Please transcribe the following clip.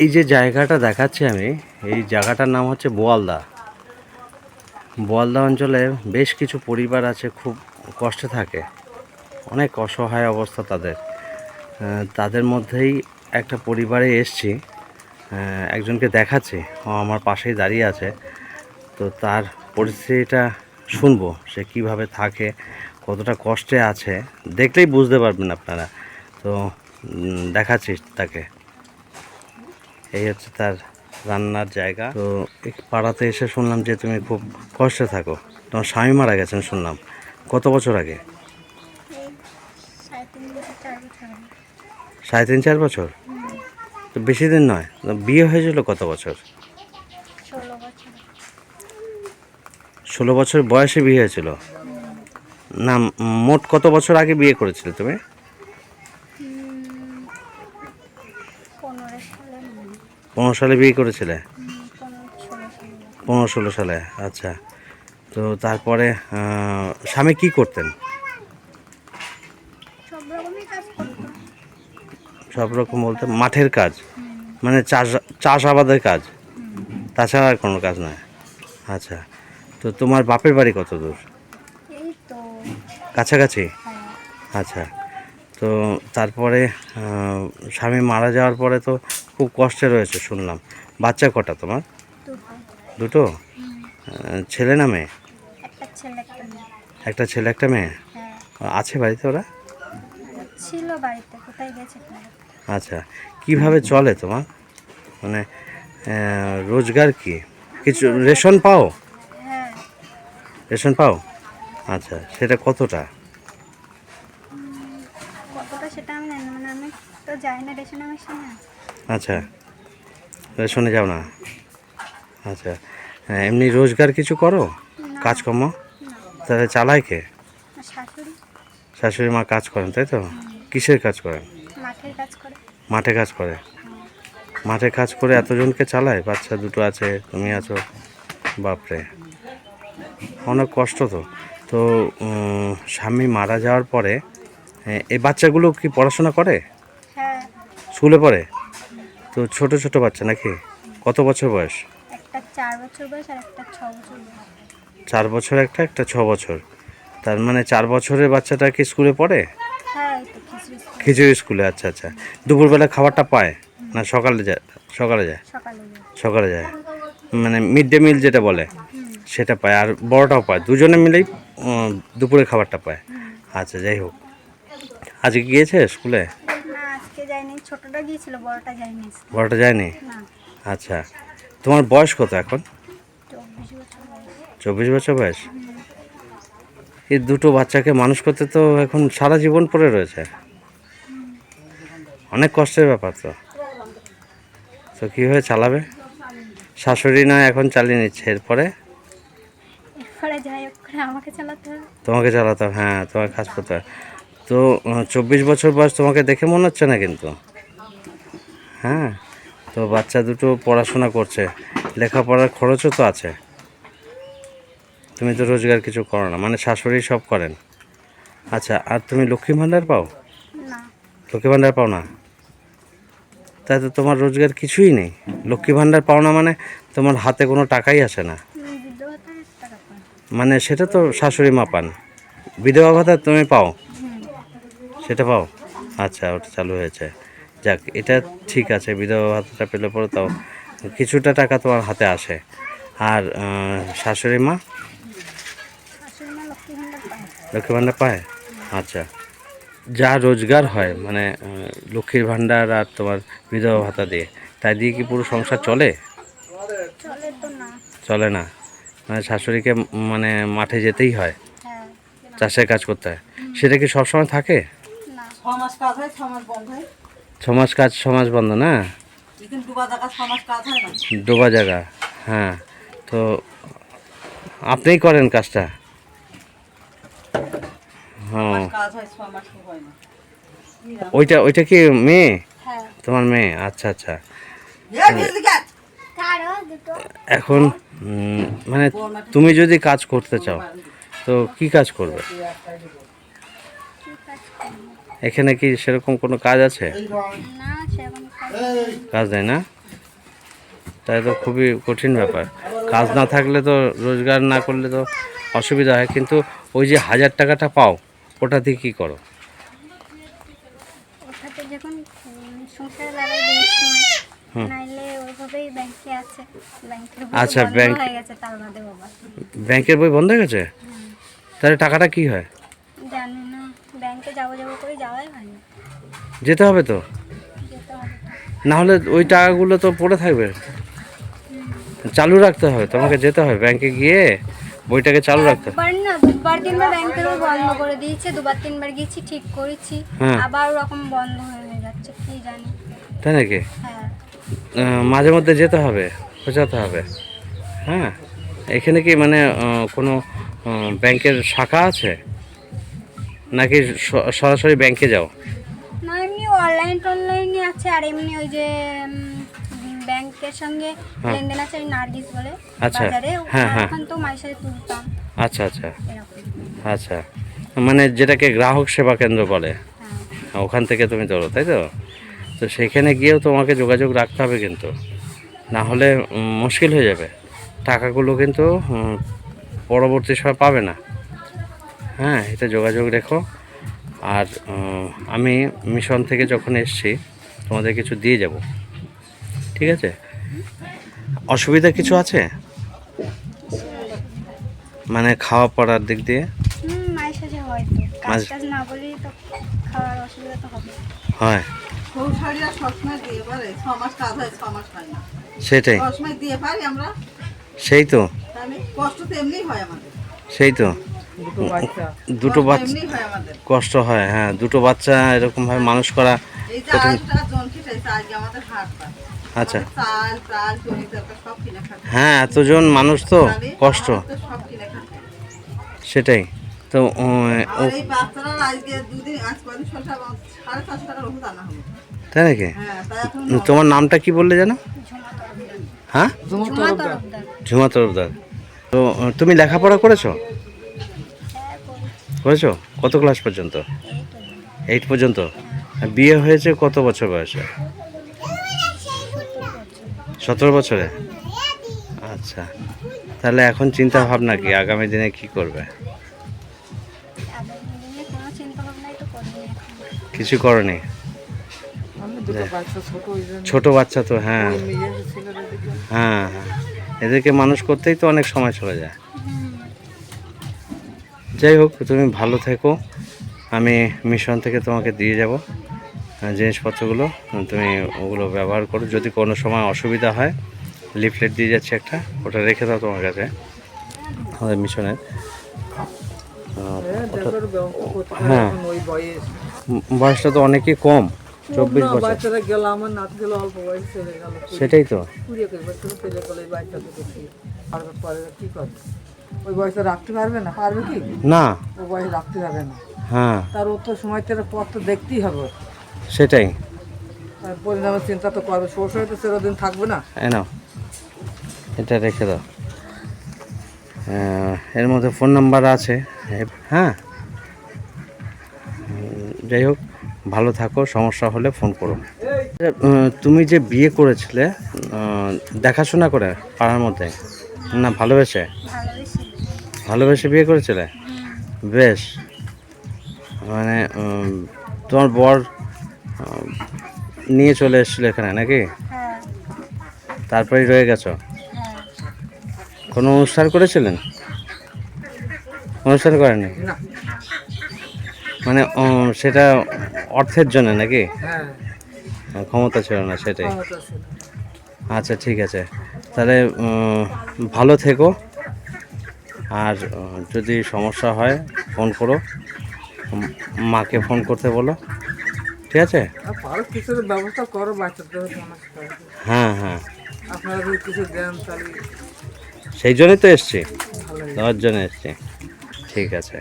এই যে জায়গাটা দেখাচ্ছি আমি, এই জায়গাটার নাম হচ্ছে বোয়ালদা। বোয়ালদা অঞ্চলে বেশ কিছু পরিবার আছে, খুব কষ্টে থাকে। অনেক অসহায় অবস্থা তাদের। তাদের মধ্যেই একটা পরিবারে এসছি একজনকে দেখাচ্ছি। ও আমার পাশেই দাঁড়িয়ে আছে। তো তার পরিস্থিতিটা শুনব, সে কীভাবে থাকে, কতটা কষ্টে আছে, দেখলেই বুঝতে পারবেন আপনারা। তো দেখাচ্ছি তাকে। এই হচ্ছে তার রান্নার জায়গা। তো পাড়াতে এসে শুনলাম যে তুমি খুব কষ্টে থাকো। তোমার স্বামী মারা গেছেন শুনলাম। কত বছর আগে? সাড়ে তিন, চার বছর? তো বেশি দিন নয়। বিয়ে হয়েছিল কত বছর? ষোলো বছর বয়সে বিয়ে হয়েছিল। না, মোট কত বছর আগে বিয়ে করেছিলে তুমি হুম, পনেরো সালে মনে হয়। পনেরো সালে বিয়ে করেছিলে? পনেরো ষোলো সালে আচ্ছা। তো তারপরে স্বামী কি করতেন? সব রকম বলতে মাঠের কাজ মানে চাষ চাষ আবাদের কাজ তাছাড়া আর কোনো কাজ নয়। আচ্ছা তো তোমার বাপের বাড়ি কত দূর? কাছাকাছি? হ্যাঁ। আচ্ছা তো তারপরে স্বামী মারা যাওয়ার পরে তো খুব কষ্টে রয়েছে শুনলাম। বাচ্চা কটা তোমার? দুটো? ছেলে না মেয়ে? একটা ছেলে একটা মেয়ে। হ্যাঁ। আছে বাড়িতে ওরা? ছিল বাড়িতে কোথায় গেছে আচ্ছা কীভাবে চলে তোমার? মানে রোজগার কি? কিছু রেশন পাও? হ্যাঁ। রেশন পাও? আচ্ছা সেটা কতটা? কতটা সেটা আমি জানি না মানে আমি তো যাই না রেশন আমার আচ্ছা রেশনে যাও না। আচ্ছা হ্যাঁ, এমনি রোজগার কিছু করো? কাজকর্ম? তাহলে চালায় কে? শাশুড়ি। মা কাজ করেন তাই তো? কিসের কাজ করেন? মাঠে কাজ করে। মাঠে কাজ করে? এতজনকে চালায়? বাচ্চা দুটো আছে তুমি আছো বাপরে। অনেক কষ্ট তো। তো স্বামী মারা যাওয়ার পরে এই বাচ্চাগুলো কি পড়াশোনা করে? হ্যাঁ। স্কুলে পড়ে? তো ছোট ছোট বাচ্চা নাকি? কত বছর বয়স? একটা চার বছর বয়স আর একটা ছ বছর চার বছর একটা একটা ছ বছর। তার মানে চার বছরের বাচ্চাটা কি স্কুলে পড়ে? হ্যাঁ খিচড়ি স্কুল। আচ্ছা আচ্ছা। দুপুরবেলা খাবারটা পায় না সকালে যায়? সকালে যায়? সকালে যায়। মানে মিড ডে মিল যেটা বলে সেটা পায়। আর বড়টাও পায়। দুজনে মিলেই দুপুরে খাবারটা পায়। আচ্ছা যাই হোক। আজকে গিয়েছে স্কুলে? আজকে যায়নি ছোটটা গিয়েছিল বড়টা যায়নি বড়টা যায়নি? আচ্ছা। তোমার বয়স কত এখন? চব্বিশ বছর বয়স। এই দুটো বাচ্চাকে মানুষ করতে তো এখন সারা জীবন পড়ে রয়েছে। অনেক কষ্টের ব্যাপার তো। তো কীভাবে চালাবে? শাশুড়ি না এখন চালিয়ে নিচ্ছে এরপরে? তোমাকে চালাতে হবে হ্যাঁ তোমার কাজ করতে হবে। তো চব্বিশ বছর বয়স তোমাকে দেখে মনে হচ্ছে না কিন্তু? হ্যাঁ তো বাচ্চা দুটো পড়াশোনা করছে লেখাপড়ার খরচও তো আছে। তুমি তো রোজগার কিছু করো না মানে শাশুড়ি সব করেন। আচ্ছা আর তুমি লক্ষ্মী ভাণ্ডার পাও? লক্ষ্মী ভাণ্ডার পাও না? তাই তো তোমার রোজগার কিছুই নেই। লক্ষ্মী ভাণ্ডার পাও না মানে তোমার হাতে কোনো টাকাই আসে না। মানে সেটা তো শাশুড়ি মা পান। বিধবা ভাতা তুমি পাও? সেটা পাও? আচ্ছা ওটা চালু হয়েছে। যাক এটা ঠিক আছে বিধবা ভাতাটা পেলে পরে তাও কিছুটা টাকা তোমার হাতে আসে। আর শাশুড়ি মা? লক্ষ্মী ভাণ্ডার পায়? আচ্ছা। যা রোজগার হয় মানে লক্ষ্মীর ভাণ্ডার আর তোমার বিধবা ভাতা দিয়ে তাই দিয়ে কি পুরো সংসার চলে? চলে না। মানে শাশুড়িকে মানে মাঠে যেতেই হয়। হ্যাঁ। চাষের কাজ করতে হয়। সেটা কি সবসময় থাকে? মাস কাজ হয় ছ মাস বন্ধ হয়। সমাজ কাজ সমাজ বন্ধ না? কিন্তু জায়গা ছ মাস কাজ হয় না। ডোবা জায়গা হ্যাঁ। তো আপনিই করেন কাজটা? হ্যাঁ। কাজ হয় ছ মাস তো হয় না। ওইটা ওইটা কি মেয়ে? হ্যাঁ। তোমার মেয়ে? আচ্ছা আচ্ছা। এখন মানে তুমি যদি কাজ করতে চাও তো কি কাজ করব? এখানে কি সেরকম কোনো কাজ আছে? কাজ দেয় না? তাই তো খুবই কঠিন ব্যাপার। কাজ না থাকলে তো রোজগার না করলে তো অসুবিধা হয়। কিন্তু ওই যে হাজার টাকাটা পাও ওটা দিয়ে কী করো? আচ্ছা, ব্যাংক- ব্যাংকের বই বন্ধ হয়ে গেছে? তাহলে টাকাটা কি হয়? জানি না। ব্যাংকে যাব যাব করে যাওয়াই হয় না। যেতে হবে তো? না হলে ওই টাকাগুলো তো পড়ে থাকবে। চালু রাখতে হবে তোমাকে যেতে হবে। ব্যাংকে গিয়ে বইটাকে চালু রাখতে হবে। না দুবার তিনবার ব্যাংকের বন্ধ করে দিয়েছে দুবার তিনবার গেছি ঠিক করেছি। হ্যাঁ। আবার ওরকম বন্ধ হয়ে যাচ্ছে কি জানি। তাই নাকি? হ্যাঁ। মাঝে মধ্যে যেতে হবে খোঁজাতে হবে। হ্যাঁ এখানে কি মানে কোনো ব্যাংকের শাখা আছে? নাকি সরাসরি ব্যাংকে যাও? না এমনি অনলাইন টনলাইনে আছে আর এমনি ওই যে ব্যাংকের সঙ্গে হ্যাঁ। লেনদেন আছে ওই নার্গিস বলে আচ্ছা। হ্যাঁ, হ্যাঁ। এখন তো মায়ের সাথে তুলতাম আচ্ছা আচ্ছা। আচ্ছা। মানে যেটাকে গ্রাহক সেবা কেন্দ্র বলে। হ্যাঁ। ওখান থেকে তুমি তোলো তাই তো? তো সেখানে গিয়েও তোমাকে যোগাযোগ রাখতে হবে কিন্তু। না হলে মুশকিল হয়ে যাবে। টাকাগুলো কিন্তু পরবর্তী সময় পাবে না। হ্যাঁ এটা যোগাযোগ রেখো। আর আমি মিশন থেকে যখন এসছি তোমাদের কিছু দিয়ে যাব। ঠিক আছে? অসুবিধা কিছু আছে? মানে খাওয়া পড়ার দিক দিয়ে? হুম মায়ের সাথে হয়তো কাজ মাঝে- টাজ না বলেই তো খাওয়ার অসুবিধা তো হবে। হয়। সেটাই। দিয়ে পারি আমরা। সেই তো। কষ্ট তো এমনি হয় আমাদের। সেই তো। দুটো বাচ্চা। দুটো বাচ্চা এমনি হয় আমাদের। কষ্ট হয় হ্যাঁ দুটো বাচ্চা এরকম ভাবে মানুষ করা আচ্ছা। হ্যাঁ এতজন মানুষ তো কষ্ট। সেটাই। তো তাই নাকি? হ্যাঁ তোমার নামটা কি বললে জানো? হ্যাঁ? ঝুমা তরফদার। তো তুমি লেখাপড়া করেছ? করি। করেছ? কত ক্লাস পর্যন্ত? এইট পর্যন্ত? বিয়ে হয়েছে কত বছর বয়সে? সতেরো বছরে? আচ্ছা। তাহলে এখন চিন্তা ভাবনা কি? আগামী দিনে কি করবে? কিছু করনি? ছোট বাচ্চা তো হ্যাঁ। হ্যাঁ হ্যাঁ। এদেরকে মানুষ করতেই তো অনেক সময় চলে যায়। যাই হোক তুমি ভালো থেকো। আমি মিশন থেকে তোমাকে দিয়ে যাব জিনিসপত্রগুলো। তুমি ওগুলো ব্যবহার করো। যদি কোনো সময় অসুবিধা হয় লিফলেট দিয়ে যাচ্ছে একটা ওটা রেখে দাও তোমার কাছে আমাদের মিশনের। হ্যাঁ, হ্যাঁ। বয়সটা তো অনেকই কম চব্বিশ বছর। সেটাই তো। ওই বয়সে রাখতে পারবে না? পারবে কি? না। ও বয়স রাখতে যাবে না। হ্যাঁ। তার ও তো সময় থেকে পর তো দেখতেই হবে। সেটাই। আর পরিণামের চিন্তা তো করবে শ্বশুর তো সেরোদিন থাকবে না। নাও। এটা রেখে দাও। এর মধ্যে ফোন নাম্বার আছে। হ্যাঁ। যাই হোক ভালো থাকো। সমস্যা হলে ফোন করো। তুমি যে বিয়ে করেছিলে দেখাশোনা করে পাড়ার মধ্যে না ভালোবেসে। ভালোবেসে বিয়ে করেছিলে? বেশ। মানে তোমার বর নিয়ে চলে এসেছিল এখানে নাকি? হ্যাঁ। তারপরেই রয়ে গেছো? হ্যাঁ। কোনো অনুষ্ঠান করেছিলেন? অনুষ্ঠান করেননি? না। মানে সেটা অর্থের জন্য নাকি? হ্যাঁ। ক্ষমতা ছিল না সেটাই। আচ্ছা ঠিক আছে। তাহলে ভালো থেকো। আর যদি সমস্যা হয় ফোন করো। মাকে ফোন করতে বলো। ঠিক আছে? ব্যবস্থা করো বাচ্চাদের হ্যাঁ হ্যাঁ। আপনারা যদি কিছু দেন তাহলে সেই জন্যই তো এসছি। দেওয়ার জন্য এসছি। ঠিক আছে।